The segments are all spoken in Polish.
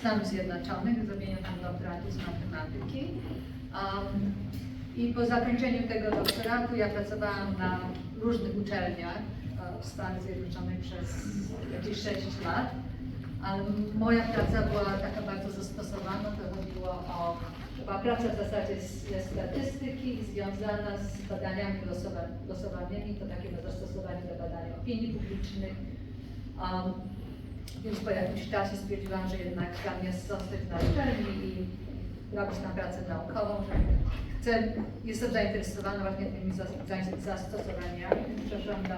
Stanów Zjednoczonych, zrobienia tam doktoratu z matematyki. Um, I po zakończeniu tego doktoratu ja pracowałam na różnych uczelniach e, w Stanach Zjednoczonych przez jakieś 6 lat. Ale moja praca była taka bardzo zastosowana, to chodziło o, była praca w zasadzie ze statystyki związana z badaniami losowa, losowanymi, to takiego zastosowania do badania opinii publicznych. Um, więc po jakimś czasie stwierdziłam, że jednak tam jest zostać na uczelni i robić tam pracę naukową, że chcę, jestem zainteresowana właśnie tymi zas- zas- zastosowaniami. Przeszłam do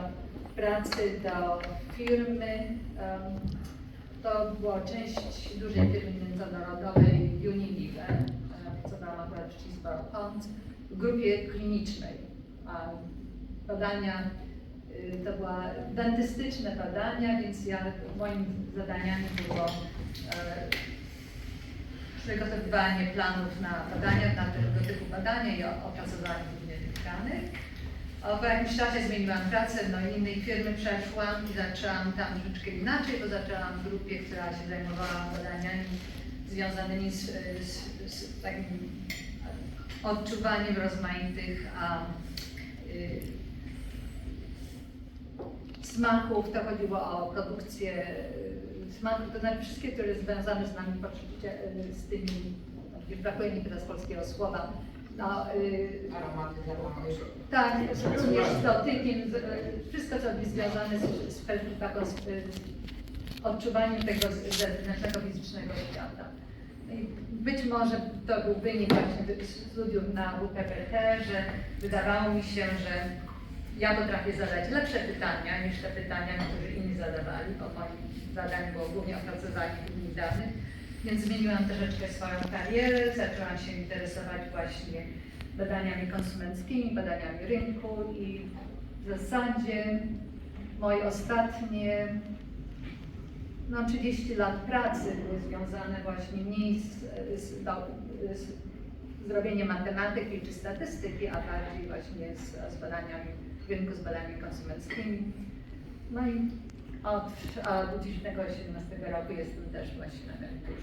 pracy do firmy, um, to była część dużej firmy międzynarodowej Unilever. E, Pracowałam akurat Cheeseboro Pond w grupie klinicznej. A Badania, to była dentystyczne badania, więc ja, moim zadaniem było e, przygotowywanie planów na badania, na tego typu badania i opracowanie tych danych. Po jakimś czasie zmieniłam pracę, do innej firmy przeszłam i zaczęłam tam troszeczkę inaczej, bo zaczęłam w grupie, która się zajmowała badaniami związanymi z, z, z takim odczuwaniem rozmaitych a, y, smaków. To chodziło o produkcję y, smaków, to znaczy wszystkie, które związane z nami poczucie, y, z tymi, już brakuje mi teraz polskiego słowa, no, y, Aromaty, zapały. tak, również z dotykiem, z- e, wszystko co jest związane z, z taką z, y, odczuwaniem tego z- zewnętrznego fizycznego świata. No Być może to był wynik właśnie studiów na UPPT, że wydawało mi się, że ja potrafię zadać lepsze pytania niż te pytania, które inni zadawali, bo moim zadaniem było głównie opracowanie głównych danych. Więc zmieniłam troszeczkę swoją karierę, zaczęłam się interesować właśnie badaniami konsumenckimi, badaniami rynku i w zasadzie moje ostatnie no, 30 lat pracy były związane właśnie mniej z, z, z zrobieniem matematyki czy statystyki, a bardziej właśnie z, z badaniami rynku, z badaniami konsumenckimi. No i od, od 2017 roku jestem też właśnie na emeryturze.